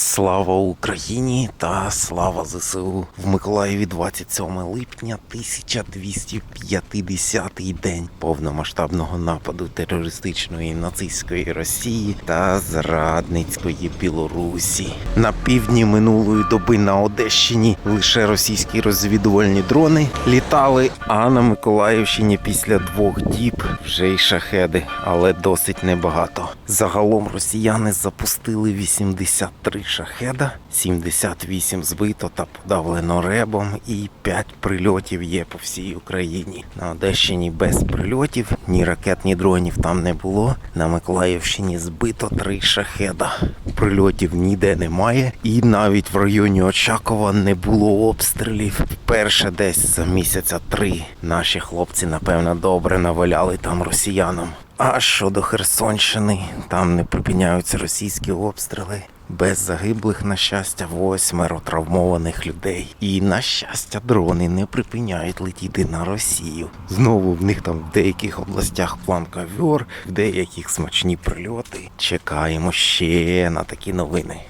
Слава Україні та слава ЗСУ в Миколаєві 27 липня 1250 день повномасштабного нападу терористичної нацистської Росії та зрадницької Білорусі. На півдні минулої доби на Одещині лише російські розвідувальні дрони літали, а на Миколаївщині після двох діб вже й шахеди, але досить небагато. Загалом росіяни запустили 83 шахеда, 78 збито та подавлено ребом, і 5 прильотів є по всій Україні. На Одещині без прильотів, ні ракет, ні дронів там не було. На Миколаївщині збито 3 шахеда. Прильотів ніде немає, і навіть в районі Очакова не було обстрілів. Вперше десь за місяця три наші хлопці, напевно, добре наваляли там росіянам. А щодо Херсонщини, там не припиняються російські обстріли. Без загиблих, на щастя, восьмеро травмованих людей. І на щастя, дрони не припиняють летіти на Росію. Знову в них там в деяких областях план ковьор, в деяких смачні прильоти. Чекаємо ще на такі новини.